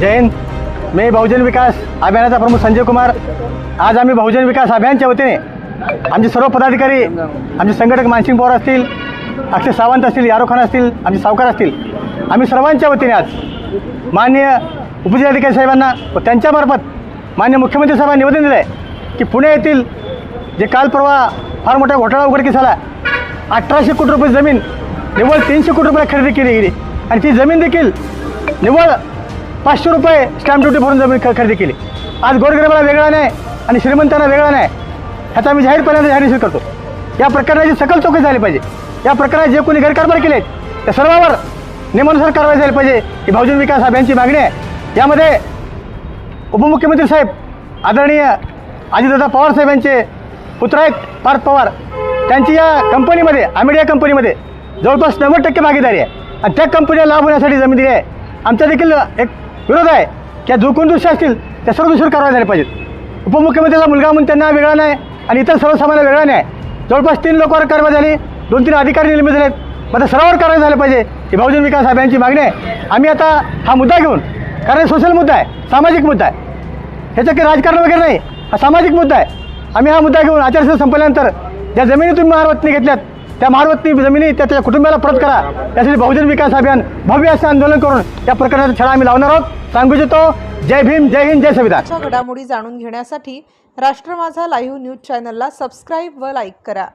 जय हिंद मी बहुजन विकास अभियानाचा प्रमुख संजय कुमार. आज आम्ही बहुजन विकास अभियानच्या वतीने आमचे सर्व पदाधिकारी आमचे संघटक मानसिंग पवार असतील अक्षय सावंत असतील यारो खान असतील आमचे सावकार असतील आम्ही सर्वांच्या वतीने आज माननीय उपजिल्हाधिकारी साहेबांना व त्यांच्यामार्फत मान्य मुख्यमंत्री साहेबांना निवेदन दिलं आहे की पुणे येथील जे काल परवा फार मोठा घोटाळा उघडकीस आला अठराशे कोटी रुपये जमीन निव्वळ तीनशे कोटी रुपये खरेदी केली गेली. आणि ती जमीन देखील निव्वळ पाचशे रुपये स्टॅम्प ड्युटी भरून जमीन खरेदी केली. आज गोरगरिबाला वेगळा नाही आणि श्रीमंतांना वेगळा नाही. ह्याचा मी जाहीरपणे जाहीर करतो. या प्रकरणाची सकल चौकशी झाली पाहिजे. या प्रकरणात जे कोणी गैरकारभार केले त्या सर्वावर नियमानुसार कारवाई झाली पाहिजे. ही बहुजन विकास अभियानची मागणी आहे. यामध्ये उपमुख्यमंत्री साहेब आदरणीय अजितदादा पवार साहेब यांचे पुत्र आहेत पार्थ पवार. त्यांची या कंपनीमध्ये आमिडिया कंपनीमध्ये जवळपास नव्वद टक्के भागीदारी आहे. आणि त्या कंपनीला लाभ होण्यासाठी जमीन दिली आहे. आमच्या देखील एक विरोध आहे. किंवा जो कोण दोषी असतील त्या सर्व दोषीवर कारवाई झाली पाहिजेत उपमुख्यमंत्र्याचा मुलगा म्हणून त्यांना वेगळा नाही आणि इतर सर्वसामान्य वेगळा नाही. जवळपास तीन लोकांवर कारवाई झाली दोन तीन अधिकारी निलंबित झालेत. मग सर्वांवर कारवाई झाली पाहिजे ही बहुजन विकास अभियानची मागणी आहे. आम्ही आता हा मुद्दा घेऊन कारण सोशल मुद्दा आहे सामाजिक मुद्दा आहे. ह्याचं काही राजकारण वगैरे नाही हा सामाजिक मुद्दा आहे. आम्ही हा मुद्दा घेऊन आचारसंहिता संपल्यानंतर ज्या जमिनी तुम्ही महारवतनी घेतल्यात त्या महारवतनी जमिनी त्या त्याच्या कुटुंबाला परत करा. यासाठी बहुजन विकास अभियान भव्य असं आंदोलन करून या प्रकरणाचा छडा आम्ही लावणार आहोत. सांगू इच्छितो जय भीम जय हिंद जय संविधान. घडामोडी जाणून घेण्यासाठी राष्ट्र माझा लाईव्ह न्यूज चॅनलला सबस्क्राईब व लाईक करा.